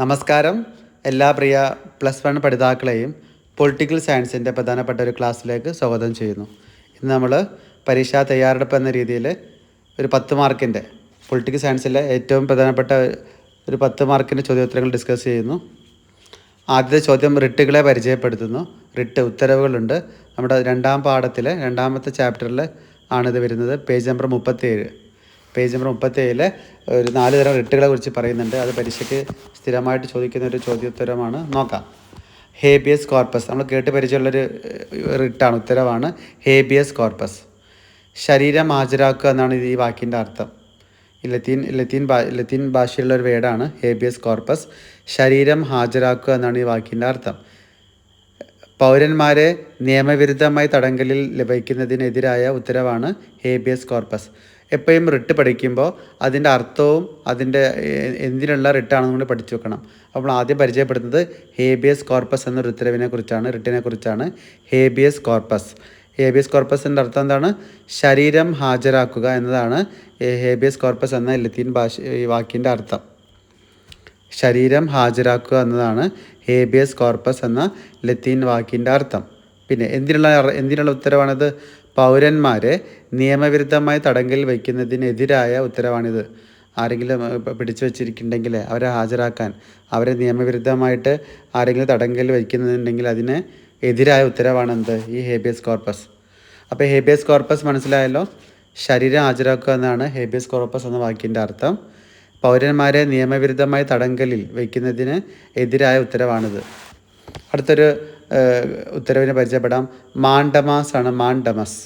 നമസ്കാരം. എല്ലാ പ്രിയ പ്ലസ് വൺ പഠിതാക്കളെയും പൊളിറ്റിക്കൽ സയൻസിന്റെ പ്രധാനപ്പെട്ട ഒരു ക്ലാസ്സിലേക്ക് സ്വാഗതം ചെയ്യുന്നു. ഇന്ന് നമ്മൾ പരീക്ഷാ തയ്യാറെടുപ്പ് എന്ന രീതിയിൽ ഒരു പത്ത് മാർക്കിന്റെ പൊളിറ്റിക്കൽ സയൻസിലെ ഏറ്റവും പ്രധാനപ്പെട്ട ഒരു പത്ത് മാർക്കിന്റെ ചോദ്യോത്തരങ്ങൾ ഡിസ്കസ് ചെയ്യുന്നു. ആദ്യത്തെ ചോദ്യം റിട്ടുകളെ പരിചയപ്പെടുത്തുന്നു. റിട്ട് ഉത്തരവുകളുണ്ട്. നമ്മുടെ രണ്ടാം പാഠത്തിലെ രണ്ടാമത്തെ ചാപ്റ്ററിൽ ആണിത് വരുന്നത്. പേജ് നമ്പർ മുപ്പത്തേഴ് പേജ് നമ്പർ മുപ്പത്തേഴിലെ ഒരു നാല് തരം റിട്ടുകളെ കുറിച്ച് പറയുന്നുണ്ട്. അത് പരീക്ഷയ്ക്ക് സ്ഥിരമായിട്ട് ചോദിക്കുന്ന ഒരു ചോദ്യോത്തരമാണ്. നോക്കാം. Habeas corpus. നമ്മൾ കേട്ട് പരിചയമുള്ളൊരു റിട്ടാണ് ഉത്തരവാണ് ഹേബിയസ് കോർപ്പസ്. ശരീരം ഹാജരാക്കുക എന്നാണ് ഈ വാക്കിന്റെ അർത്ഥം. ലത്തീൻ ലത്തീൻ ഭാ ലത്തീൻ ഭാഷയിലുള്ള ഒരു വേർഡാണ് ഹേബിയസ് കോർപ്പസ്. ശരീരം ഹാജരാക്കുക എന്നാണ് ഈ വാക്കിന്റെ അർത്ഥം. പൗരന്മാരെ നിയമവിരുദ്ധമായി തടങ്കലിൽ ലഭിക്കുന്നതിനെതിരായ ഉത്തരവാണ് ഹേബിയസ് കോർപ്പസ്. എപ്പോഴും റിട്ട് പഠിക്കുമ്പോൾ അതിന്റെ അർത്ഥവും അതിന്റെ എന്തിനുള്ള റിട്ടാണെന്ന് കൂടി പഠിച്ചു വെക്കണം. അപ്പോൾ ആദ്യം പരിചയപ്പെടുന്നത് ഹേബിയസ് കോർപ്പസ് എന്നൊരു ഉത്തരവിനെ കുറിച്ചാണ് റിട്ടിനെ കുറിച്ചാണ്. Habeas corpus. ഹേബിയസ് കോർപ്പസിന്റെ അർത്ഥം എന്താണ്? ശരീരം ഹാജരാക്കുക എന്നതാണ് ഹേബിയസ് കോർപ്പസ് എന്ന ലത്തീൻ ഭാഷ ഈ വാക്കിന്റെ അർത്ഥം. ശരീരം ഹാജരാക്കുക എന്നതാണ് ഹേബിയസ് കോർപ്പസ് എന്ന ലത്തീൻ വാക്കിന്റെ അർത്ഥം. പിന്നെ എന്തിനുള്ള എന്തിനുള്ള ഉത്തരവാണിത്? പൗരന്മാരെ നിയമവിരുദ്ധമായി തടങ്കലിൽ വയ്ക്കുന്നതിനെതിരായ ഉത്തരവാണിത്. ആരെങ്കിലും പിടിച്ചു വച്ചിരിക്കുന്നുണ്ടെങ്കിൽ അവരെ ഹാജരാക്കാൻ അവരെ നിയമവിരുദ്ധമായിട്ട് ആരെങ്കിലും തടങ്കലിൽ വയ്ക്കുന്നുണ്ടെങ്കിൽ അതിന് എതിരായ ഉത്തരവാണ് എന്ത് ഈ ഹേബിയസ് കോർപ്പസ്. അപ്പോൾ ഹേബിയസ് കോർപ്പസ് മനസ്സിലായല്ലോ? ശരീരം ഹാജരാക്കുക എന്നാണ് ഹേബിയസ് കോർപ്പസ് എന്ന വാക്കിന്റെ അർത്ഥം. പൗരന്മാരെ നിയമവിരുദ്ധമായി തടങ്കലിൽ വയ്ക്കുന്നതിന് എതിരായ ഉത്തരവാണിത്. അടുത്തൊരു ഉത്തരവിനെ പരിചയപ്പെടാം. മാൻഡമാസ് ആണ് മാൻഡമസ്.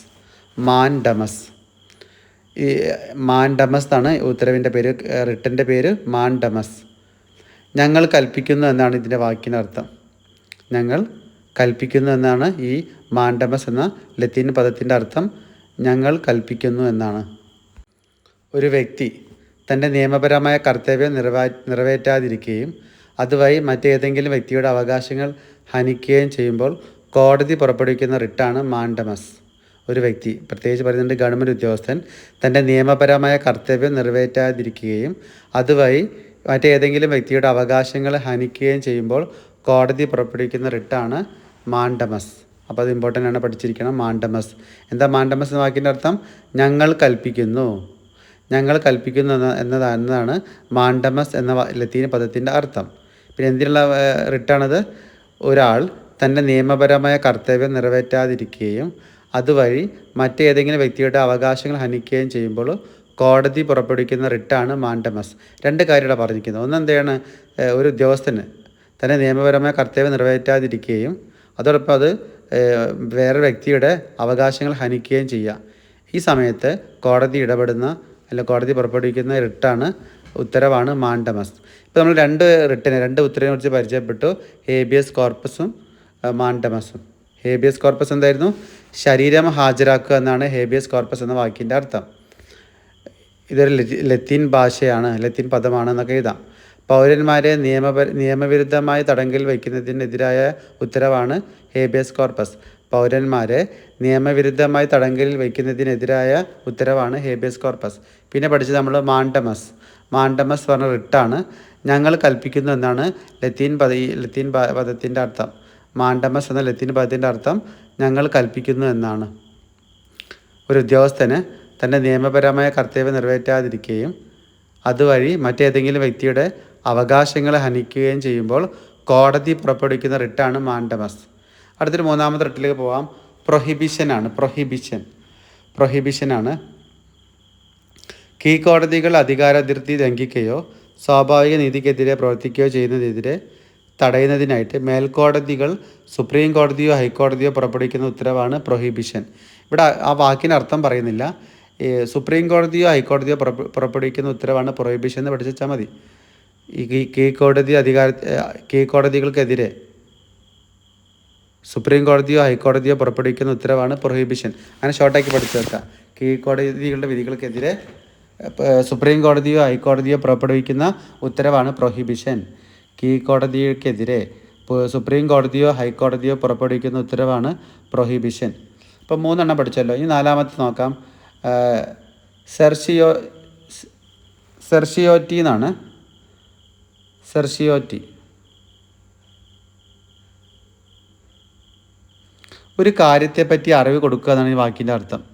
മാൻഡമസ്. ഈ മാൻഡമസ് ആണ് ഉത്തരവിന്റെ പേര് റിട്ടന്റെ പേര് മാൻഡമസ്. ഞങ്ങൾ കൽപ്പിക്കുന്നു എന്നാണ് ഇതിന്റെ വാക്കിനർത്ഥം ഞങ്ങൾ കൽപ്പിക്കുന്നു എന്നാണ് ഈ മാൻഡമസ് എന്ന ലത്തീൻ പദത്തിന്റെ അർത്ഥം. ഞങ്ങൾ കൽപ്പിക്കുന്നു എന്നാണ്. ഒരു വ്യക്തി തന്റെ നിയമപരമായ കർത്തവ്യം നിറവേ നിറവേറ്റാതിരിക്കുകയും അതുവഴി മറ്റേതെങ്കിലും വ്യക്തിയുടെ അവകാശങ്ങൾ ഹനിക്കുകയും ചെയ്യുമ്പോൾ കോടതി പുറപ്പെടുവിക്കുന്ന റിട്ടാണ് മാൻഡമസ് ഒരു വ്യക്തി പ്രത്യേകിച്ച് പറയുന്നുണ്ട് ഗവൺമെന്റ് ഉദ്യോഗസ്ഥൻ തന്റെ നിയമപരമായ കർത്തവ്യം നിറവേറ്റാതിരിക്കുകയും അതുവഴി മറ്റേതെങ്കിലും വ്യക്തിയുടെ അവകാശങ്ങൾ ഹനിക്കുകയും ചെയ്യുമ്പോൾ കോടതി പുറപ്പെടുവിക്കുന്ന റിട്ടാണ് മാൻഡമസ് അപ്പോൾ അത് ഇമ്പോർട്ടന്റ് ആണ് പഠിച്ചിരിക്കണം മാൻഡമസ് എന്താ മാൻഡമസ് എന്ന വാക്കിന്റെ അർത്ഥം? ഞങ്ങൾ കൽപ്പിക്കുന്നു. ഞങ്ങൾ കൽപ്പിക്കുന്നു എന്ന എന്നതാ എന്നതാണ് മാൻഡമസ് എന്ന ലത്തീൻ പദത്തിന്റെ അർത്ഥം. പിന്നെ എന്തിനുള്ള റിട്ടാണത്? ഒരാൾ തന്റെ നിയമപരമായ കർത്തവ്യം നിറവേറ്റാതിരിക്കുകയും അതുവഴി മറ്റേതെങ്കിലും വ്യക്തിയുടെ അവകാശങ്ങൾ ഹനിക്കുകയും ചെയ്യുമ്പോൾ കോടതി പുറപ്പെടുവിക്കുന്ന റിട്ടാണ് മാൻഡമസ് രണ്ട് കാര്യമാണ് പറഞ്ഞിരിക്കുന്നത്. ഒന്ന് എന്താണ് ഒരു ഉദ്യോഗസ്ഥന് തന്റെ നിയമപരമായ കർത്തവ്യം നിറവേറ്റാതിരിക്കുകയും അതോടൊപ്പം അത് വേറെ വ്യക്തിയുടെ അവകാശങ്ങൾ ഹനിക്കുകയും ചെയ്യുക. ഈ സമയത്ത് കോടതി ഇടപെടുന്ന അല്ല കോടതി പുറപ്പെടുവിക്കുന്ന റിട്ടാണ് ഉത്തരവാണ് മാണ്ടമസ് ഇപ്പോൾ നമ്മൾ രണ്ട് റിട്ടേൺ രണ്ട് ഉത്തരവിനെ കുറിച്ച് പരിചയപ്പെട്ടു. ഹേബിയസ് കോർപ്പസും മാണ്ടമസും ഹേബിയസ് കോർപ്പസ് എന്തായിരുന്നു? ശരീരം ഹാജരാക്കുക എന്നാണ് ഹേബിയസ് കോർപ്പസ് എന്ന വാക്കിന്റെ അർത്ഥം. ഇതൊരു ലത്തി- ലത്തീൻ ഭാഷയാണ് ലത്തീൻ പദമാണ് എന്നൊക്കെ എഴുതാം. പൗരന്മാരെ നിയമപ നിയമവിരുദ്ധമായി തടങ്കിൽ വയ്ക്കുന്നതിനെതിരായ ഉത്തരവാണ് ഹേബിയസ് കോർപ്പസ്. പൗരന്മാരെ നിയമവിരുദ്ധമായി തടങ്കലിൽ വയ്ക്കുന്നതിനെതിരായ ഉത്തരവാണ് ഹേബിയസ് കോർപ്പസ്. പിന്നെ പഠിച്ചത് നമ്മൾ മാൻഡമസ് മാൻഡമസ് പറഞ്ഞ റിട്ടാണ് ഞങ്ങൾ കൽപ്പിക്കുന്നു എന്നാണ് ലത്തീൻ പദ ലത്തീൻ പദത്തിന്റെ അർത്ഥം. മാണ്ടമസ് എന്ന ലത്തീൻ പദത്തിന്റെ അർത്ഥം ഞങ്ങൾ കൽപ്പിക്കുന്നു എന്നാണ്. ഒരു ഉദ്യോഗസ്ഥന് തന്റെ നിയമപരമായ കർത്തവ്യം നിറവേറ്റാതിരിക്കുകയും അതുവഴി മറ്റേതെങ്കിലും വ്യക്തിയുടെ അവകാശങ്ങളെ ഹനിക്കുകയും ചെയ്യുമ്പോൾ കോടതി പുറപ്പെടുവിക്കുന്ന റിട്ടാണ് മാൻഡമസ് അടുത്തൊരു മൂന്നാമത്തെ റിട്ടിലേക്ക് പോവാം. പ്രൊഹിബിഷനാണ്. പ്രൊഹിബിഷൻ. പ്രൊഹിബിഷനാണ് കീഴ്ക്കോടതികൾ അധികാരാതിർത്തി ലംഘിക്കുകയോ സ്വാഭാവിക നീതിക്കെതിരെ പ്രവർത്തിക്കുകയോ ചെയ്യുന്നതിനെതിരെ തടയുന്നതിനായിട്ട് മേൽക്കോടതികൾ സുപ്രീം കോടതിയോ ഹൈക്കോടതിയോ പുറപ്പെടുവിക്കുന്ന ഉത്തരവാണ് പ്രൊഹിബിഷൻ. ഇവിടെ ആ വാക്കിന് അർത്ഥം പറയുന്നില്ല. സുപ്രീം കോടതിയോ ഹൈക്കോടതിയോ പുറപ്പെ- പുറപ്പെടുവിക്കുന്ന ഉത്തരവാണ് പ്രൊഹിബിഷൻ എന്ന് പഠിച്ചാൽ മതി. ഈ കീഴ്ക്കോടതി അധികാര കീഴ്ക്കോടതികൾക്കെതിരെ സുപ്രീം കോടതിയോ ഹൈക്കോടതിയോ പുറപ്പെടുവിക്കുന്ന ഉത്തരവാണ് പ്രൊഹിബിഷൻ. അങ്ങനെ ഷോർട്ടാക്കി പഠിച്ചു വെക്കാം. കീഴ്ക്കോടതികളുടെ വിധികൾക്കെതിരെ സുപ്രീം കോടതിയോ ഹൈക്കോടതിയോ പുറപ്പെടുവിക്കുന്ന ഉത്തരവാണ് പ്രൊഹിബിഷൻ കീഴ്ക്കോടതിക്കെതിരെ സുപ്രീം കോടതിയോ ഹൈക്കോടതിയോ പുറപ്പെടുവിക്കുന്ന ഉത്തരവാണ് പ്രൊഹിബിഷൻ ഇപ്പം മൂന്നെണ്ണം പഠിച്ചല്ലോ. ഇനി നാലാമത്തെ നോക്കാം. സെർഷിയോ സെർഷിയോറ്റി എന്നാണ്. സെർഷിയോറ്റി. ഒരു കാര്യത്തെപ്പറ്റി അറിവ് കൊടുക്കുക എന്നാണ് ഈ വാക്കിന്റെ അർത്ഥം.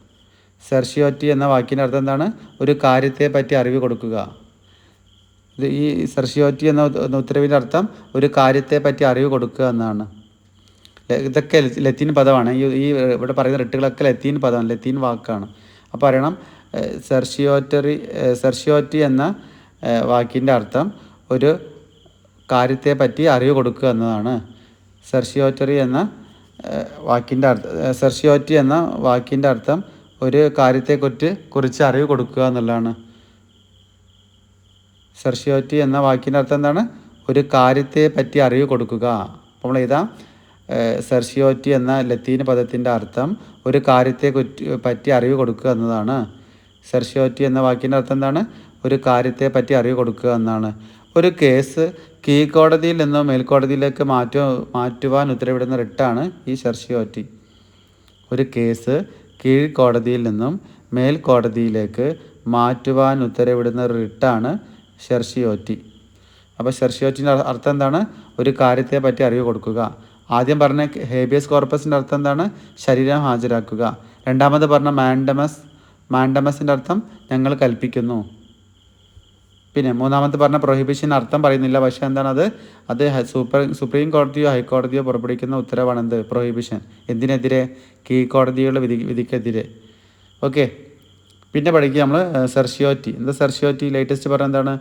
സെർഷിയോറ്റി എന്ന വാക്കിന്റെ അർത്ഥം എന്താണ്? ഒരു കാര്യത്തെ പറ്റി അറിവ് കൊടുക്കുക. ഈ സെർഷിയോറ്റി എന്ന ഉത്തരവിന്റെ അർത്ഥം ഒരു കാര്യത്തെ പറ്റി അറിവ് കൊടുക്കുക എന്നാണ്. ഇതൊക്കെ ലത്തീൻ പദമാണ്. ഈ ഈ ഇവിടെ പറയുന്ന റിട്ടുകളൊക്കെ ലത്തീൻ പദമാണ് ലത്തീൻ വാക്കാണ്. അപ്പോൾ അറിയണം സെർഷിയോറ്ററി സെർഷിയോറ്റി എന്ന വാക്കിന്റെ അർത്ഥം ഒരു കാര്യത്തെ പറ്റി അറിവ് കൊടുക്കുക എന്നതാണ്. സെർഷിയോറ്ററി എന്ന വാക്കിന്റെ അർത്ഥം സെർഷിയോറ്റി എന്ന വാക്കിന്റെ അർത്ഥം ഒരു കാര്യത്തെക്കുറിച്ച് കുറിച്ച് അറിവ് കൊടുക്കുക എന്നുള്ളതാണ്. സെർഷിയോറ്റി എന്ന വാക്കിന്റെ അർത്ഥം എന്താണ്? ഒരു കാര്യത്തെ പറ്റി അറിവ് കൊടുക്കുക. അപ്പോൾ നമ്മൾ എഴുതാം. സെർഷ്യോറ്റി എന്ന ലത്തീൻ പദത്തിന്റെ അർത്ഥം ഒരു കാര്യത്തെ പറ്റി അറിവ് കൊടുക്കുക എന്നതാണ്. സെർഷിയോറ്റി എന്ന വാക്കിന്റെ അർത്ഥം എന്താണ്? ഒരു കാര്യത്തെ പറ്റി അറിവ് കൊടുക്കുക എന്നാണ്. ഒരു കേസ് കീഴ്ക്കോടതിയിൽ നിന്നോ മേൽക്കോടതിയിലേക്ക് മാറ്റു മാറ്റുവാൻ ഉത്തരവിടുന്ന റിട്ടാണ് ഈ സെർഷിയോറ്റി. ഒരു കേസ് കീഴ്ക്കോടതിയിൽ നിന്നും മേൽക്കോടതിയിലേക്ക് മാറ്റുവാൻ ഉത്തരവിടുന്ന റിട്ടാണ് ഷെർഷിയോറ്റി. അപ്പോൾ ഷെർഷിയോറ്റിന്റെ അർത്ഥം എന്താണ്? ഒരു കാര്യത്തെ പറ്റി അറിവ് കൊടുക്കുക. ആദ്യം പറഞ്ഞ ഹേബിയസ് കോർപ്പസിന്റെ അർത്ഥം എന്താണ്? ശരീരം ഹാജരാക്കുക. രണ്ടാമത് പറഞ്ഞ മാൻഡമസ് മാൻഡമസിന്റെ അർത്ഥം ഞങ്ങൾ കൽപ്പിക്കുന്നു. പിന്നെ മൂന്നാമത്തെ പറഞ്ഞ പ്രൊഹിബിഷൻ അർത്ഥം പറയുന്നില്ല. പക്ഷേ എന്താണ് അത് അത് സൂപ്പർ സുപ്രീം കോടതിയോ ഹൈക്കോടതിയോ പുറപ്പെടുവിക്കുന്ന ഉത്തരവാണ് എന്ത് പ്രൊഹിബിഷൻ എന്തിനെതിരെ? കീഴ്ക്കോടതിയുടെ വിധി വിധിക്കെതിരെ. ഓക്കെ പിന്നെ പഠിക്കുക നമ്മൾ സെർഷിയോറ്റി. എന്താ സെർഷിയോറ്റി? ലേറ്റസ്റ്റ് പറഞ്ഞ എന്താണ്?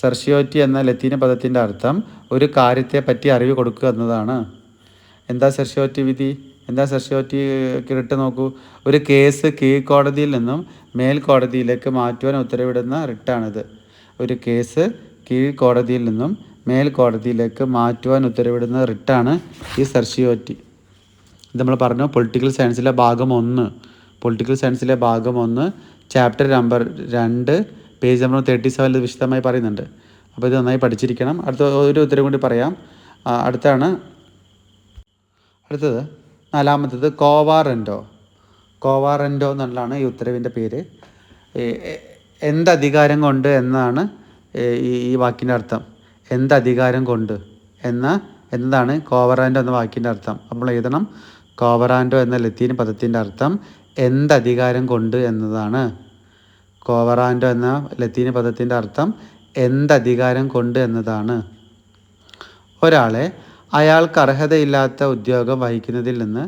സെർഷിയോറ്റി എന്ന ലത്തീന പദത്തിന്റെ അർത്ഥം ഒരു കാര്യത്തെ പറ്റി അറിവ് കൊടുക്കുക എന്നതാണ്. എന്താ സെർഷിയോറ്റി വിധി? എന്താ സെർഷിയോറ്റി റിട്ട് നോക്കൂ? ഒരു കേസ് കീഴ്ക്കോടതിയിൽ നിന്നും മേൽക്കോടതിയിലേക്ക് മാറ്റുവാൻ ഉത്തരവിടുന്ന റിട്ടാണിത്. ഒരു കേസ് കീഴ്ക്കോടതിയിൽ നിന്നും മേൽക്കോടതിയിലേക്ക് മാറ്റുവാൻ ഉത്തരവിടുന്ന റിട്ടാണ് ഈ സെർഷിയോറ്റി ഇത് നമ്മൾ പറഞ്ഞു പൊളിറ്റിക്കൽ സയൻസിലെ ഭാഗം ഒന്ന്. പൊളിറ്റിക്കൽ സയൻസിലെ ഭാഗം ഒന്ന് ചാപ്റ്റർ നമ്പർ രണ്ട് പേജ് നമ്പർ തേർട്ടി സെവനിൽ വിശദമായി പറയുന്നുണ്ട്. അപ്പോൾ ഇത് നന്നായി പഠിച്ചിരിക്കണം. അടുത്ത ഒരു ഉത്തരം കൂടി പറയാം. അടുത്താണ്. അടുത്തത്. നാലാമത്തത് കോവാറന്റോ കോവാറന്റോ എന്നുള്ളതാണ് ഈ ഉത്തരവിന്റെ പേര്. എന്തധികാരം കൊണ്ട് എന്നാണ് ഈ ഈ വാക്കിന്റെ അർത്ഥം. എന്തധികാരം കൊണ്ട് എന്ന എന്താണ് കോവറാൻഡോ എന്ന വാക്കിന്റെ അർത്ഥം. നമ്മൾ എഴുതണം. കോവറാൻഡോ എന്ന ലത്തീൻ പദത്തിന്റെ അർത്ഥം എന്തധികാരം കൊണ്ട് എന്നതാണ്. കോവറാൻഡോ എന്ന ലത്തീൻ പദത്തിന്റെ അർത്ഥം എന്തധികാരം കൊണ്ട് എന്നതാണ്. ഒരാളെ അയാൾക്ക് അർഹതയില്ലാത്ത ഉദ്യോഗം വഹിക്കുന്നതിൽ നിന്ന്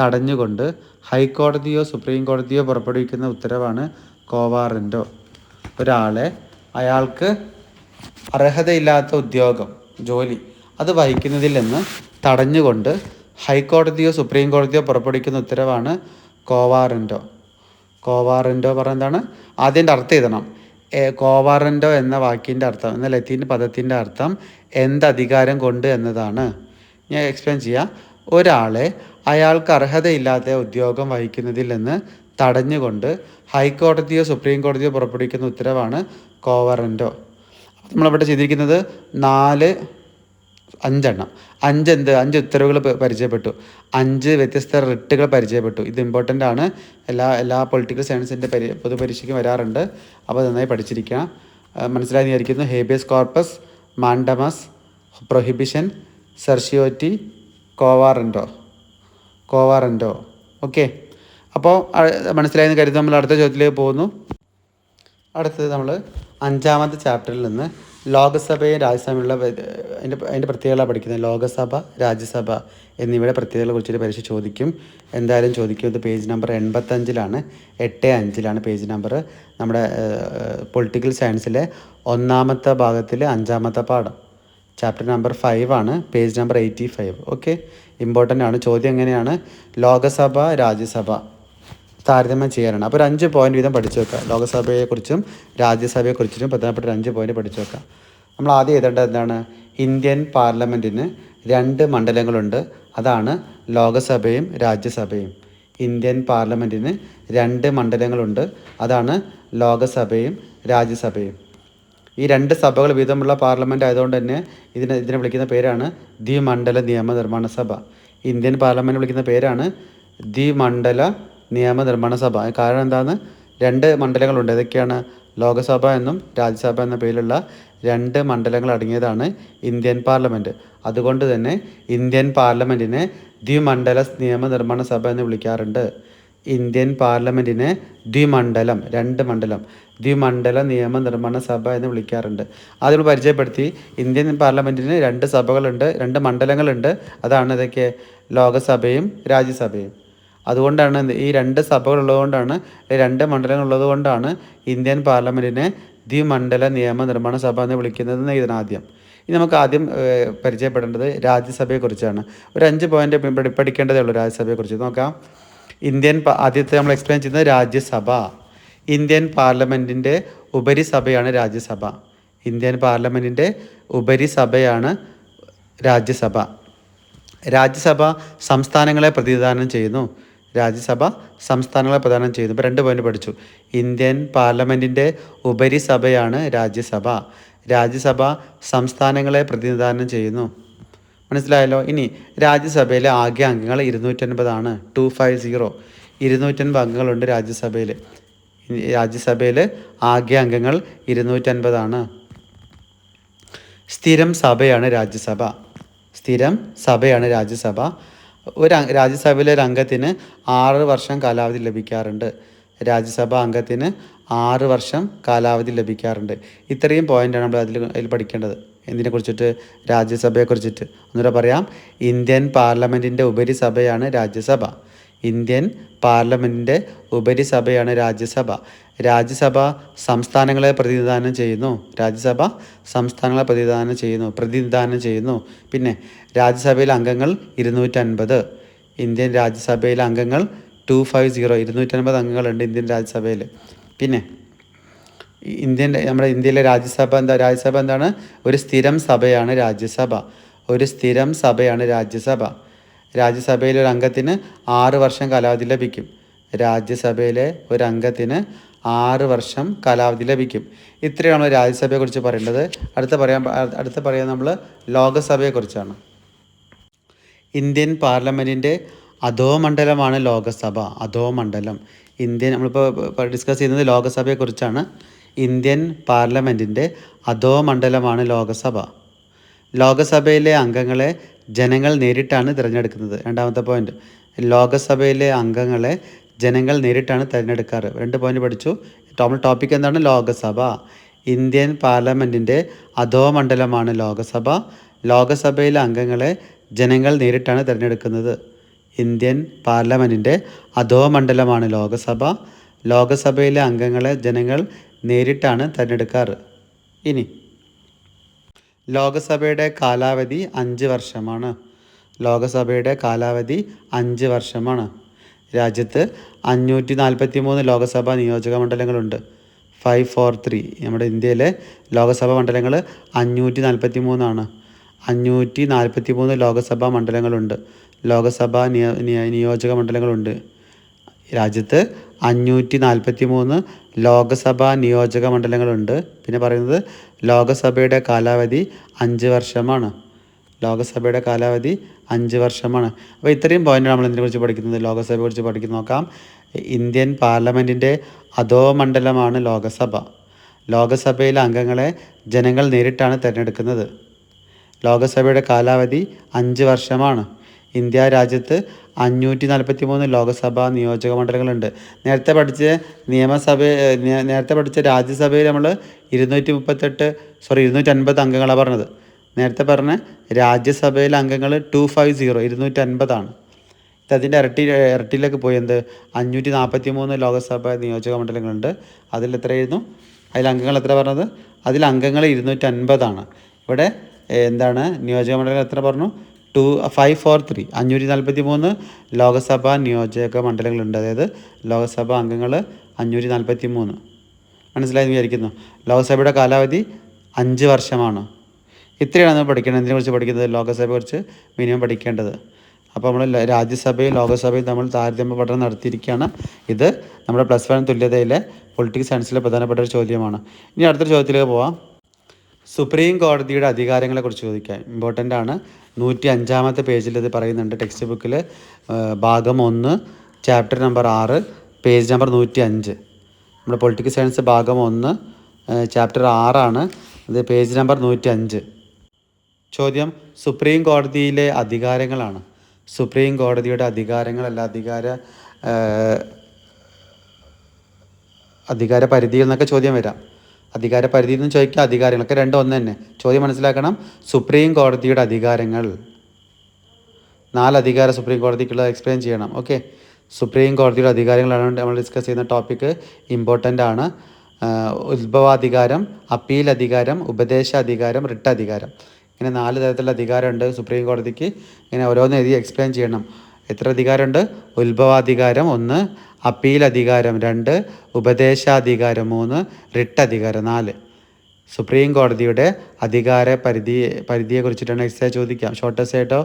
തടഞ്ഞുകൊണ്ട് ഹൈക്കോടതിയോ സുപ്രീം കോടതിയോ പുറപ്പെടുവിക്കുന്ന ഉത്തരവാണ് കോവാറന്റോ ഒരാളെ അയാൾക്ക് അർഹതയില്ലാത്ത ഉദ്യോഗം ജോലി അത് വഹിക്കുന്നതിൽ നിന്ന് തടഞ്ഞുകൊണ്ട് ഹൈക്കോടതിയോ സുപ്രീം കോടതിയോ പുറപ്പെടുവിക്കുന്ന ഉത്തരവാണ് കോവാറന്റോ കോവാറന്റോ പറഞ്ഞ എന്താണ്? ആദ്യന്റെ അർത്ഥം എഴുതണം. കോവാറന്റോ എന്ന വാക്കിന്റെ അർത്ഥം എന്ന ലത്തീൻ പദത്തിന്റെ അർത്ഥം എന്തധികാരം കൊണ്ട് എന്നതാണ്. ഞാൻ എക്സ്പ്ലെയിൻ ചെയ്യാം. ഒരാളെ അയാൾക്ക് അർഹതയില്ലാത്ത ഉദ്യോഗം വഹിക്കുന്നതിൽ നിന്ന് തടഞ്ഞുകൊണ്ട് ഹൈക്കോടതിയോ സുപ്രീം കോടതിയോ പുറപ്പെടുവിക്കുന്ന ഉത്തരവാണ് കോവറന്റോ നമ്മളിവിടെ ചെയ്തിരിക്കുന്നത് നാല് അഞ്ചെണ്ണം. അഞ്ചെന്ത്? അഞ്ച് ഉത്തരവുകൾ പരിചയപ്പെട്ടു. അഞ്ച് വ്യത്യസ്ത റിട്ടുകൾ പരിചയപ്പെട്ടു. ഇത് ഇമ്പോർട്ടന്റ് ആണ്. എല്ലാ എല്ലാ പൊളിറ്റിക്കൽ സയൻസിന്റെ പരി പൊതുപരീക്ഷയ്ക്കും വരാറുണ്ട്. അപ്പോൾ നന്നായി പഠിച്ചിരിക്കുക മനസ്സിലായി വിചാരിക്കുന്നു. Habeas corpus mandamus prohibition certiorari quo warranto. Quo warranto. Okay. അപ്പോൾ മനസ്സിലായെന്ന് കരുതി നമ്മൾ അടുത്ത ചോദ്യത്തിലേക്ക് പോകുന്നു. അടുത്തത് നമ്മൾ അഞ്ചാമത്തെ ചാപ്റ്ററിൽ നിന്ന് ലോകസഭയും രാജ്യസഭയുള്ള അതിന്റെ അതിന്റെ പ്രത്യേകത പഠിക്കുന്നത്. ലോകസഭ രാജ്യസഭ എന്നിവയുടെ പ്രത്യേകതകളെ കുറിച്ചൊരു പരീക്ഷ ചോദിക്കും. എന്തായാലും ചോദിക്കും. ഇത് പേജ് നമ്പർ എൺപത്തഞ്ചിലാണ്. എട്ട് അഞ്ചിലാണ് പേജ് നമ്പർ നമ്മുടെ പൊളിറ്റിക്കൽ സയൻസിലെ ഒന്നാമത്തെ ഭാഗത്തിൽ അഞ്ചാമത്തെ പാഠം. ചാപ്റ്റർ നമ്പർ ഫൈവ് ആണ് page number eighty five okay important ആണ്. ചോദ്യം എങ്ങനെയാണ്? ലോകസഭ രാജ്യസഭ. താരതമ്യം ചെയ്യാനാണ്. അപ്പോൾ ഒരു അഞ്ച് പോയിന്റ് വീതം പഠിച്ചു വെക്കാം. ലോകസഭയെക്കുറിച്ചും രാജ്യസഭയെക്കുറിച്ചും പ്രധാനപ്പെട്ട ഒരു അഞ്ച് പോയിന്റ് പഠിച്ചു വെക്കാം. നമ്മൾ ആദ്യം എഴുതേണ്ടത് എന്താണ്? ഇന്ത്യൻ പാർലമെന്റിന് രണ്ട് മണ്ഡലങ്ങളുണ്ട്. അതാണ് ലോകസഭയും രാജ്യസഭയും. ഇന്ത്യൻ പാർലമെന്റിന് രണ്ട് മണ്ഡലങ്ങളുണ്ട്. അതാണ് ലോകസഭയും രാജ്യസഭയും. ഈ രണ്ട് സഭകൾ വീതമുള്ള പാർലമെന്റ് ആയതുകൊണ്ട് തന്നെ ഇതിനെ ഇതിനെ വിളിക്കുന്ന പേരാണ് ദ്വിമണ്ഡല നിയമനിർമ്മാണ സഭ. ഇന്ത്യൻ പാർലമെന്റ് വിളിക്കുന്ന പേരാണ് ദ്വിമണ്ഡല നിയമനിർമ്മാണ സഭ. കാരണം എന്താണ് രണ്ട് മണ്ഡലങ്ങളുണ്ട്. ഏതൊക്കെയാണ് ലോകസഭ എന്നും രാജ്യസഭ എന്ന പേരിലുള്ള രണ്ട് മണ്ഡലങ്ങൾ അടങ്ങിയതാണ് ഇന്ത്യൻ പാർലമെന്റ് അതുകൊണ്ട് തന്നെ ഇന്ത്യൻ പാർലമെന്റിനെ ദ്വിമണ്ഡല നിയമനിർമ്മാണ സഭ എന്ന് വിളിക്കാറുണ്ട്. ഇന്ത്യൻ പാർലമെന്റിനെ ദ്വിമണ്ഡലം രണ്ട് മണ്ഡലം ദ്വിമണ്ഡല നിയമനിർമ്മാണ സഭ എന്ന് വിളിക്കാറുണ്ട്. ആദ്യം പരിചയപ്പെടുത്തി ഇന്ത്യൻ പാർലമെന്റിന് രണ്ട് സഭകളുണ്ട് രണ്ട് മണ്ഡലങ്ങളുണ്ട്. അതാണ് ഇതൊക്കെ ലോകസഭയും രാജ്യസഭയും. അതുകൊണ്ടാണ് ഈ രണ്ട് സഭകളുള്ളതുകൊണ്ടാണ് രണ്ട് മണ്ഡലങ്ങൾ ഉള്ളതുകൊണ്ടാണ് ഇന്ത്യൻ പാർലമെന്റിനെ ദ്വിമണ്ഡല നിയമനിർമ്മാണ സഭ എന്ന് വിളിക്കുന്നത് ഇതിനാദ്യം. ഇനി നമുക്ക് ആദ്യം പരിചയപ്പെടേണ്ടത് രാജ്യസഭയെക്കുറിച്ചാണ്. ഒരു അഞ്ച് പോയിന്റ് പഠി- പഠിക്കേണ്ടതേ ഉള്ളൂ രാജ്യസഭയെക്കുറിച്ച്. നോക്കാം. ഇന്ത്യൻ ആദ്യത്തെ നമ്മൾ എക്സ്പ്ലെയിൻ ചെയ്യുന്നത് രാജ്യസഭ. ഇന്ത്യൻ പാർലമെന്റിന്റെ ഉപരിസഭയാണ് രാജ്യസഭ. ഇന്ത്യൻ പാർലമെന്റിന്റെ ഉപരിസഭയാണ് രാജ്യസഭ. രാജ്യസഭ സംസ്ഥാനങ്ങളെ പ്രതിനിധാനം ചെയ്യുന്നു. രാജ്യസഭ സംസ്ഥാനങ്ങളെ പ്രദാനം ചെയ്യുന്നു. ഇപ്പോൾ രണ്ട് പോയിന്റ് പഠിച്ചു. ഇന്ത്യൻ പാർലമെന്റിന്റെ ഉപരിസഭയാണ് രാജ്യസഭ. രാജ്യസഭ സംസ്ഥാനങ്ങളെ പ്രതിനിധാനം ചെയ്യുന്നു. മനസ്സിലായല്ലോ? ഇനി രാജ്യസഭയിലെ ആകെ അംഗങ്ങൾ ഇരുന്നൂറ്റൻപതാണ്. Two five zero. ഇരുന്നൂറ്റൻപത് അംഗങ്ങളുണ്ട് രാജ്യസഭയിൽ രാജ്യസഭയിൽ ആകെ അംഗങ്ങൾ ഇരുന്നൂറ്റൻപതാണ്. സ്ഥിരം സഭയാണ് രാജ്യസഭ. സ്ഥിരം സഭയാണ് രാജ്യസഭ. ഒരു രാജ്യസഭയിലെ ഒരു അംഗത്തിന് ആറ് വർഷം കാലാവധി ലഭിക്കാറുണ്ട്. രാജ്യസഭ അംഗത്തിന് ആറ് വർഷം കാലാവധി ലഭിക്കാറുണ്ട്. ഇത്രയും പോയിന്റാണ് നമ്മൾ അതിൽ അതിൽ പഠിക്കേണ്ടത്. എന്തിനെ കുറിച്ചിട്ട് രാജ്യസഭയെ കുറിച്ചിട്ട് ഒന്നുകൂടെ പറയാം. ഇന്ത്യൻ പാർലമെന്റിന്റെ ഉപരിസഭയാണ് രാജ്യസഭ. ഇന്ത്യൻ പാർലമെന്റിന്റെ ഉപരിസഭയാണ് രാജ്യസഭ. രാജ്യസഭ സംസ്ഥാനങ്ങളെ പ്രതിനിധാനം ചെയ്യുന്നു. രാജ്യസഭ സംസ്ഥാനങ്ങളെ പ്രതിനിധാനം ചെയ്യുന്നു. പ്രതിനിധാനം ചെയ്യുന്നു. പിന്നെ രാജ്യസഭയിൽ അംഗങ്ങൾ ഇരുന്നൂറ്റൻപത്. ഇന്ത്യൻ രാജ്യസഭയിലെ അംഗങ്ങൾ ടു ഫൈവ് സീറോ. ഇരുന്നൂറ്റൻപത് അംഗങ്ങളുണ്ട് ഇന്ത്യൻ രാജ്യസഭയിൽ. പിന്നെ ഇന്ത്യൻ നമ്മുടെ ഇന്ത്യയിലെ രാജ്യസഭ എന്താ? രാജ്യസഭ എന്താണ്? ഒരു സ്ഥിരം സഭയാണ് രാജ്യസഭ. ഒരു സ്ഥിരം സഭയാണ് രാജ്യസഭ. രാജ്യസഭയിലെ ഒരു അംഗത്തിന് ആറ് വർഷം കാലാവധി ലഭിക്കും. രാജ്യസഭയിലെ ഒരു അംഗത്തിന് ആറ് വർഷം കാലാവധി ലഭിക്കും. ഇത്രയാണ് രാജ്യസഭയെക്കുറിച്ച് പറയേണ്ടത്. അടുത്ത പറയാൻ അടുത്ത പറയാൻ നമ്മൾ ലോകസഭയെക്കുറിച്ചാണ്. ഇന്ത്യൻ പാർലമെന്റിന്റെ അധോമണ്ഡലമാണ് ലോകസഭ. അധോമണ്ഡലം. ഇന്ത്യൻ നമ്മളിപ്പോൾ ഡിസ്കസ് ചെയ്യുന്നത് ലോകസഭയെക്കുറിച്ചാണ്. ഇന്ത്യൻ പാർലമെന്റിന്റെ അധോമണ്ഡലമാണ് ലോകസഭ. ലോകസഭയിലെ അംഗങ്ങളെ ജനങ്ങൾ നേരിട്ടാണ് തിരഞ്ഞെടുക്കുന്നത്. രണ്ടാമത്തെ പോയിന്റ് ലോകസഭയിലെ അംഗങ്ങളെ ജനങ്ങൾ നേരിട്ടാണ് തിരഞ്ഞെടുക്കാറ്. രണ്ട് പോയിന്റ് പഠിച്ചു. നമ്മൾ ടോപ്പിക് എന്താണ്? ലോകസഭ. ഇന്ത്യൻ പാർലമെന്റിന്റെ അധോമണ്ഡലമാണ് ലോകസഭ. ലോകസഭയിലെ അംഗങ്ങളെ ജനങ്ങൾ നേരിട്ടാണ് തിരഞ്ഞെടുക്കുന്നത്. ഇന്ത്യൻ പാർലമെന്റിന്റെ അധോമണ്ഡലമാണ് ലോകസഭ. ലോകസഭയിലെ അംഗങ്ങളെ ജനങ്ങൾ നേരിട്ടാണ് തിരഞ്ഞെടുക്കാറ്. ഇനി. ലോകസഭയുടെ കാലാവധി അഞ്ച് വർഷമാണ്. ലോകസഭയുടെ കാലാവധി അഞ്ച് വർഷമാണ്. രാജ്യത്ത് അഞ്ഞൂറ്റി നാൽപ്പത്തി മൂന്ന് ലോകസഭാ നിയോജക മണ്ഡലങ്ങളുണ്ട്. Five four three. നമ്മുടെ ഇന്ത്യയിലെ ലോകസഭാ മണ്ഡലങ്ങൾ അഞ്ഞൂറ്റി നാൽപ്പത്തി മൂന്നാണ് അഞ്ഞൂറ്റി നാൽപ്പത്തി മൂന്ന് ലോകസഭാ മണ്ഡലങ്ങളുണ്ട്. ലോകസഭാ നിയ നിയ- നിയോജക മണ്ഡലങ്ങളുണ്ട്. രാജ്യത്ത് അഞ്ഞൂറ്റി നാൽപ്പത്തി മൂന്ന് ലോകസഭാ നിയോജക മണ്ഡലങ്ങളുണ്ട്. പിന്നെ പറയുന്നത് ലോകസഭയുടെ കാലാവധി അഞ്ച് വർഷമാണ്. ലോകസഭയുടെ കാലാവധി അഞ്ച് വർഷമാണ്. അപ്പോൾ ഇത്രയും പോയിന്റ് നമ്മൾ ഇതിനെക്കുറിച്ച് പഠിക്കുന്നത്? ലോകസഭയെക്കുറിച്ച് പഠിക്കുന്ന നോക്കാം. ഇന്ത്യൻ പാർലമെന്റിന്റെ അധോ മണ്ഡലമാണ് ലോകസഭ. ലോകസഭയിലെ അംഗങ്ങളെ ജനങ്ങൾ നേരിട്ടാണ് തിരഞ്ഞെടുക്കുന്നത്. ലോകസഭയുടെ കാലാവധി അഞ്ച് വർഷമാണ്. ഇന്ത്യ രാജ്യത്ത് അഞ്ഞൂറ്റി നാൽപ്പത്തി മൂന്ന് ലോകസഭാ നിയോജക മണ്ഡലങ്ങളുണ്ട്. നേരത്തെ പഠിച്ച നിയമസഭ നേരത്തെ പഠിച്ച രാജ്യസഭയിൽ നമ്മൾ ഇരുന്നൂറ്റി മുപ്പത്തെട്ട് സോറി ഇരുന്നൂറ്റി അൻപത് അംഗങ്ങളാണ് പറഞ്ഞത്. നേരത്തെ പറഞ്ഞ രാജ്യസഭയിലെ അംഗങ്ങൾ ടു ഫൈവ് സീറോ ഇരുന്നൂറ്റി അൻപതാണ് ഇത് അതിന്റെ ഇരട്ടി ഇരട്ടിയിലേക്ക് പോയി. എന്ത്? അഞ്ഞൂറ്റി നാൽപ്പത്തി മൂന്ന് ലോകസഭ നിയോജക മണ്ഡലങ്ങളുണ്ട്. അതിൽ എത്രയായിരുന്നു? അതിൽ അംഗങ്ങൾ എത്ര പറഞ്ഞത്? അതിൽ അംഗങ്ങൾ ഇരുന്നൂറ്റി അൻപതാണ് ഇവിടെ എന്താണ്? നിയോജക മണ്ഡലങ്ങൾ എത്ര പറഞ്ഞു? ടു ഫൈവ് ഫോർ ത്രീ അഞ്ഞൂറ്റി നാൽപ്പത്തി മൂന്ന് ലോകസഭാ നിയോജക മണ്ഡലങ്ങളുണ്ട്. അതായത് ലോകസഭാ അംഗങ്ങൾ അഞ്ഞൂറ്റി നാൽപ്പത്തി മൂന്ന് മനസ്സിലായെന്ന് വിചാരിക്കുന്നു. ലോകസഭയുടെ കാലാവധി അഞ്ച് വർഷമാണ്. ഇത്രയാണ് നമ്മൾ പഠിക്കേണ്ടത് ഇതിനെക്കുറിച്ച് പഠിക്കുന്നത്? ലോകസഭയെക്കുറിച്ച് മിനിമം പഠിക്കേണ്ടത്. അപ്പോൾ നമ്മൾ രാജ്യസഭയും ലോകസഭയും നമ്മൾ താരതമ്യ പഠനം നടത്തിയിരിക്കുകയാണ്. ഇത് നമ്മുടെ പ്ലസ് വൺ തുല്യതയിലെ പൊളിറ്റിക്സ് സയൻസിലെ പ്രധാനപ്പെട്ട ഒരു ചോദ്യമാണ്. ഇനി അടുത്തൊരു ചോദ്യത്തിലേക്ക് പോവാം. സുപ്രീം കോടതിയുടെ അധികാരങ്ങളെക്കുറിച്ച് ചോദിക്കാം. ഇമ്പോർട്ടന്റ് ആണ്. നൂറ്റി അഞ്ചാമത്തെ പേജിൽ ഇത് പറയുന്നുണ്ട്. ടെക്സ്റ്റ് ബുക്കിൽ ഭാഗം ഒന്ന് ചാപ്റ്റർ നമ്പർ ആറ് പേജ് നമ്പർ നൂറ്റി അഞ്ച് നമ്മുടെ പൊളിറ്റിക്കൽ സയൻസ് ഭാഗം ഒന്ന് ചാപ്റ്റർ ആറാണ്. അത് പേജ് നമ്പർ നൂറ്റി അഞ്ച് ചോദ്യം സുപ്രീം കോടതിയിലെ അധികാരങ്ങളാണ്. സുപ്രീം കോടതിയുടെ അധികാരങ്ങളല്ല അധികാര അധികാര പരിധിയിൽ നിന്നൊക്കെ ചോദ്യം വരാം. അധികാര പരിധി എന്ന് ചോദിക്കുക അധികാരങ്ങളൊക്കെ രണ്ടും ഒന്ന് തന്നെ. ചോദ്യം മനസ്സിലാക്കണം. സുപ്രീം കോടതിയുടെ അധികാരങ്ങൾ. നാല് അധികാരം സുപ്രീം കോടതിക്കുള്ള എക്സ്പ്ലെയിൻ ചെയ്യണം. ഓക്കെ സുപ്രീം കോടതിയുടെ അധികാരങ്ങളാണ് നമ്മൾ ഡിസ്കസ് ചെയ്യുന്ന ടോപ്പിക്ക് ഇമ്പോർട്ടന്റ് ആണ്. ഉത്ഭവാധികാരം അപ്പീൽ അധികാരം ഉപദേശ അധികാരം റിട്ട് അധികാരം. ഇങ്ങനെ നാല് തരത്തിലുള്ള അധികാരമുണ്ട് സുപ്രീം കോടതിക്ക്. ഇങ്ങനെ ഓരോന്ന് എഴുതി എക്സ്പ്ലെയിൻ ചെയ്യണം. എത്ര അധികാരമുണ്ട്? ഉത്ഭവാധികാരം ഒന്ന് അപ്പീൽ അധികാരം രണ്ട് ഉപദേശാധികാരം മൂന്ന് റിട്ട് അധികാരം നാല്. സുപ്രീം കോടതിയുടെ അധികാര പരിധി പരിധിയെ കുറിച്ചിട്ടാണ് എക്സ്ട്രാ ചോദിക്കാം. ഷോർട്ടസ്റ്റ് ആയിട്ടോ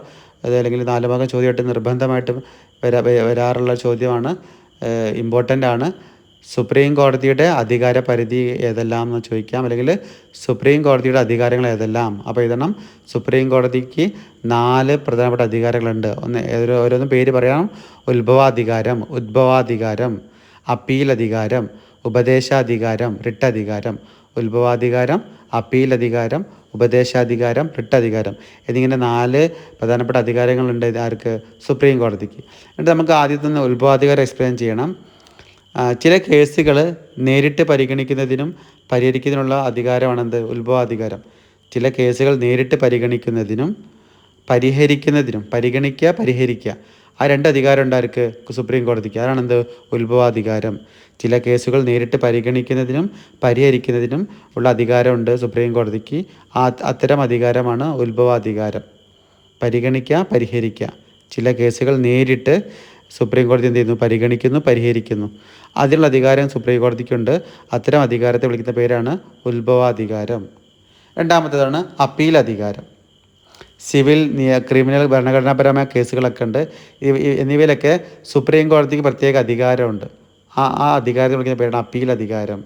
അല്ലെങ്കിൽ നാല് ഭാഗം ചോദ്യമായിട്ട് നിർബന്ധമായിട്ടും വരാ വരാറുള്ള ചോദ്യമാണ്. ഇമ്പോർട്ടന്റ് ആണ്. സുപ്രീം കോടതിയുടെ അധികാര പരിധി ഏതെല്ലാം എന്ന് ചോദിക്കാം. അല്ലെങ്കിൽ സുപ്രീം കോടതിയുടെ അധികാരങ്ങൾ ഏതെല്ലാം? അപ്പോൾ ഇതെണ്ണം സുപ്രീം കോടതിക്ക് നാല് പ്രധാനപ്പെട്ട അധികാരങ്ങളുണ്ട്. ഒന്ന് ഓരോന്നും പേര് പറയാം. ഉത്ഭവാധികാരം ഉദ്ഭവാധികാരം അപ്പീൽ അധികാരം ഉപദേശാധികാരം റിട്ട് അധികാരം ഉത്ഭവാധികാരം അപ്പീൽ അധികാരം ഉപദേശാധികാരം റിട്ട് അധികാരം എന്നിങ്ങനെ നാല് പ്രധാനപ്പെട്ട അധികാരങ്ങളുണ്ട് ആർക്ക്? സുപ്രീം കോടതിക്ക്. എന്നിട്ട് നമുക്ക് ആദ്യത്തെ നിന്ന് ഉത്ഭവാധികാരം എക്സ്പ്ലെയിൻ ചെയ്യണം. ചില കേസുകൾ നേരിട്ട് പരിഗണിക്കുന്നതിനും പരിഹരിക്കുന്നതിനുള്ള അധികാരമാണ് എന്ത് ഉത്ഭവാധികാരം. ചില കേസുകൾ നേരിട്ട് പരിഗണിക്കുന്നതിനും പരിഹരിക്കുന്നതിനും പരിഗണിക്കുക പരിഹരിക്കുക. ആ രണ്ട് അധികാരം ഉണ്ടാർക്ക് സുപ്രീം കോടതിക്ക്. അതാണെന്ത്? ഉത്ഭവാധികാരം. ചില കേസുകൾ നേരിട്ട് പരിഗണിക്കുന്നതിനും പരിഹരിക്കുന്നതിനും ഉള്ള അധികാരമുണ്ട് സുപ്രീം കോടതിക്ക്. ആ അത്തരം അധികാരമാണ് ഉത്ഭവാധികാരം. പരിഗണിക്കുക പരിഹരിക്കുക. ചില കേസുകൾ നേരിട്ട് സുപ്രീം കോടതി എന്ത് ചെയ്യുന്നു? പരിഗണിക്കുന്നു പരിഹരിക്കുന്നു. അതിനുള്ള അധികാരം സുപ്രീം കോടതിക്കുണ്ട് അത്തരം അധികാരത്തെ വിളിക്കുന്ന പേരാണ് ഉത്ഭവാധികാരം. രണ്ടാമത്തേതാണ് അപ്പീൽ അധികാരം. സിവിൽ നിയ ക്രിമിനൽ ഭരണഘടനാപരമായ കേസുകളൊക്കെ ഉണ്ട്. എന്നിവയിലൊക്കെ സുപ്രീം കോടതിക്ക് പ്രത്യേക അധികാരമുണ്ട്. ആ ആ അധികാരത്തെ വിളിക്കുന്ന പേരാണ് അപ്പീൽ അധികാരം.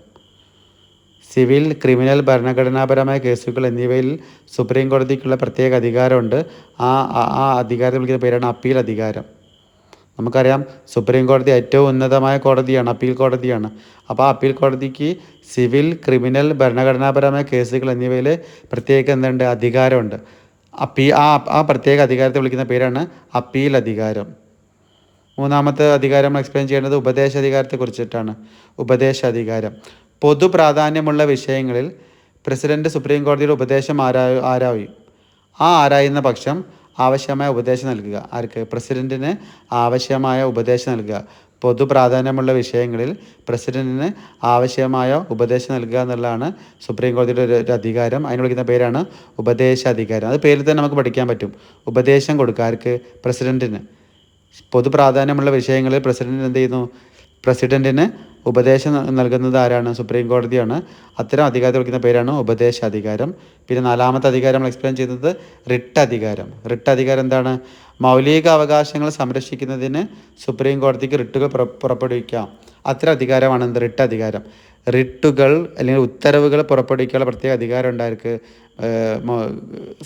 സിവിൽ ക്രിമിനൽ ഭരണഘടനാപരമായ കേസുകൾ എന്നിവയിൽ സുപ്രീം കോടതിക്കുള്ള പ്രത്യേക അധികാരമുണ്ട്. ആ- ആ അധികാരത്തെ വിളിക്കുന്ന പേരാണ് അപ്പീൽ അധികാരം. നമുക്കറിയാം സുപ്രീം കോടതി ഏറ്റവും ഉന്നതമായ കോടതിയാണ് അപ്പീൽ കോടതിയാണ്. അപ്പോൾ ആ അപ്പീൽ കോടതിക്ക് സിവിൽ ക്രിമിനൽ ഭരണഘടനാപരമായ കേസുകൾ എന്നിവയിൽ പ്രത്യേക എന്തുണ്ട്? അധികാരമുണ്ട്. അപ്പീ ആ ആ പ്രത്യേക അധികാരത്തെ വിളിക്കുന്ന പേരാണ് അപ്പീൽ അധികാരം. മൂന്നാമത്തെ അധികാരം നമ്മൾ എക്സ്പ്ലെയിൻ ചെയ്യേണ്ടത് ഉപദേശ അധികാരത്തെ കുറിച്ചിട്ടാണ്. ഉപദേശ അധികാരം. പൊതു പ്രാധാന്യമുള്ള വിഷയങ്ങളിൽ പ്രസിഡന്റ് സുപ്രീം കോടതിയുടെ ഉപദേശം ആരാ ആരായും. ആ ആരായുന്ന പക്ഷം ആവശ്യമായ ഉപദേശം നൽകുക. ആർക്ക്? പ്രസിഡന്റിന് ആവശ്യമായ ഉപദേശം നൽകുക. പൊതു പ്രാധാന്യമുള്ള വിഷയങ്ങളിൽ പ്രസിഡന്റിന് ആവശ്യമായ ഉപദേശം നൽകുക എന്നുള്ളതാണ് സുപ്രീം കോടതിയുടെ ഒരു ഒരു അധികാരം. അതിന് വിളിക്കുന്ന പേരാണ് ഉപദേശാധികാരം. അത് പേരിൽ തന്നെ നമുക്ക് പഠിക്കാൻ പറ്റും. ഉപദേശം കൊടുക്കുക. ആർക്ക്? പ്രസിഡന്റിന്. പൊതു പ്രാധാന്യമുള്ള വിഷയങ്ങളിൽ പ്രസിഡന്റ് എന്ത് ചെയ്യുന്നു? പ്രസിഡന്റിന് ഉപദേശം നൽകുന്നത് ആരാണ്? സുപ്രീം കോടതിയാണ്. അത്തരം അധികാരത്തെ വിളിക്കുന്ന പേരാണ് ഉപദേശാധികാരം. പിന്നെ നാലാമത്തെ അധികാരം നമ്മൾ എക്സ്പ്ലെയിൻ ചെയ്യുന്നത് റിട്ട് അധികാരം റിട്ട് അധികാരം എന്താണ്? മൗലിക അവകാശങ്ങൾ സംരക്ഷിക്കുന്നതിന് സുപ്രീം കോടതിക്ക് റിട്ടുകൾ പുറ- പുറപ്പെടുവിക്കാം. അത്തരം അധികാരമാണ് എന്ത്? റിട്ട് അധികാരം റിട്ടുകൾ അല്ലെങ്കിൽ ഉത്തരവുകൾ പുറപ്പെടുവിക്കാനുള്ള പ്രത്യേക അധികാരം ഉണ്ടായിരിക്ക്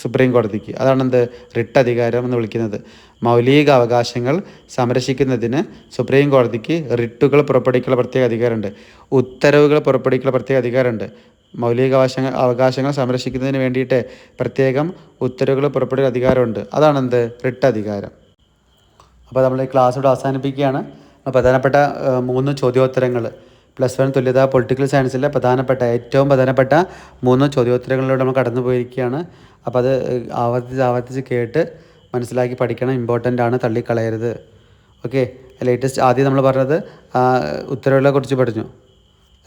സുപ്രീം കോടതിക്ക്. അതാണ് എന്ത് റിട്ട് അധികാരം എന്ന് വിളിക്കുന്നത്. മൗലിക അവകാശങ്ങൾ സംരക്ഷിക്കുന്നതിന് സുപ്രീം കോടതിക്ക് റിട്ടുകൾ പുറപ്പെടുവിക്കാനുള്ള പ്രത്യേക അധികാരമുണ്ട്. ഉത്തരവുകൾ പുറപ്പെടുവിക്കാനുള്ള പ്രത്യേക അധികാരമുണ്ട്. മൗലിക അവകാശങ്ങൾ സംരക്ഷിക്കുന്നതിന് വേണ്ടിയിട്ട് പ്രത്യേകം ഉത്തരവുകൾ പുറപ്പെടുവിക്കുന്ന അധികാരമുണ്ട്. അതാണ് എന്ത് റിട്ട് അധികാരം. അപ്പോൾ നമ്മൾ ഈ ക്ലാസ് ഇവിടെ അവസാനിപ്പിക്കുകയാണ്. പ്രധാനപ്പെട്ട മൂന്ന് ചോദ്യോത്തരങ്ങൾ. പ്ലസ് വൺ തുല്യത പൊളിറ്റിക്കൽ സയൻസിലെ പ്രധാനപ്പെട്ട ഏറ്റവും പ്രധാനപ്പെട്ട മൂന്ന് ചോദ്യോത്തരങ്ങളിലൂടെ നമ്മൾ കടന്നു പോയിരിക്കുകയാണ്. അപ്പോൾ അത് ആവർത്തിച്ച് ആവർത്തിച്ച് കേട്ട് മനസ്സിലാക്കി പഠിക്കണം. ഇമ്പോർട്ടന്റ് ആണ് തള്ളിക്കളയരുത്. ഓക്കെ ലേറ്റസ്റ്റ് ആദ്യം നമ്മൾ പറഞ്ഞത് ഉത്തരവുകളെ കുറിച്ച് പഠിച്ചു.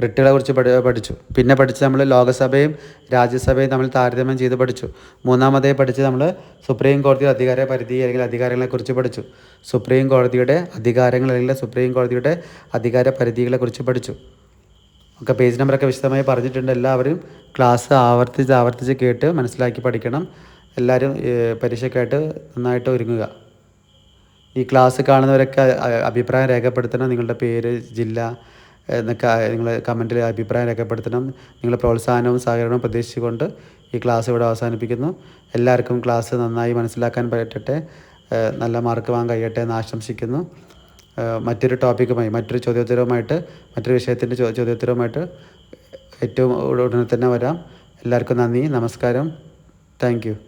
റിട്ടുകളെ കുറിച്ച് പഠി പഠിച്ചു. പിന്നെ പഠിച്ച് നമ്മൾ ലോകസഭയും രാജ്യസഭയും തമ്മിൽ താരതമ്യം ചെയ്ത് പഠിച്ചു. മൂന്നാമതായി പഠിച്ച് നമ്മൾ സുപ്രീം കോടതിയുടെ അധികാര പരിധി അല്ലെങ്കിൽ അധികാരങ്ങളെക്കുറിച്ച് പഠിച്ചു. സുപ്രീം കോടതിയുടെ അധികാരങ്ങൾ അല്ലെങ്കിൽ സുപ്രീം കോടതിയുടെ അധികാര പരിധികളെക്കുറിച്ച് പഠിച്ചു. ഒക്കെ പേജ് നമ്പറൊക്കെ വിശദമായി പറഞ്ഞിട്ടുണ്ട്. എല്ലാവരും ക്ലാസ് ആവർത്തിച്ച് ആവർത്തിച്ച് കേട്ട് മനസ്സിലാക്കി പഠിക്കണം. എല്ലാവരും പരീക്ഷയ്ക്കായിട്ട് നന്നായിട്ട് ഒരുങ്ങുക. ഈ ക്ലാസ് കാണുന്നവരൊക്കെ അഭിപ്രായം രേഖപ്പെടുത്തണം. നിങ്ങളുടെ പേര് ജില്ല നിങ്ങൾ കമന്റിൽ അഭിപ്രായം രേഖപ്പെടുത്തണം. നിങ്ങളുടെ പ്രോത്സാഹനവും സഹകരണവും പ്രതീക്ഷിച്ചുകൊണ്ട് ഈ ക്ലാസ് ഇവിടെ അവസാനിപ്പിക്കുന്നു. എല്ലാവർക്കും ക്ലാസ് നന്നായി മനസ്സിലാക്കാൻ പറ്റട്ടെ. നല്ല മാർക്ക് വാങ്ങാൻ കഴിയട്ടെ എന്ന് ആശംസിക്കുന്നു. മറ്റൊരു ടോപ്പിക്കുമായി മറ്റൊരു ചോദ്യോത്തരവുമായിട്ട് മറ്റൊരു വിഷയത്തിന്റെ ചോദ്യോത്തരവുമായിട്ട് ഏറ്റവും ഉടനെ തന്നെ വരാം. എല്ലാവർക്കും നന്ദി നമസ്കാരം. താങ്ക്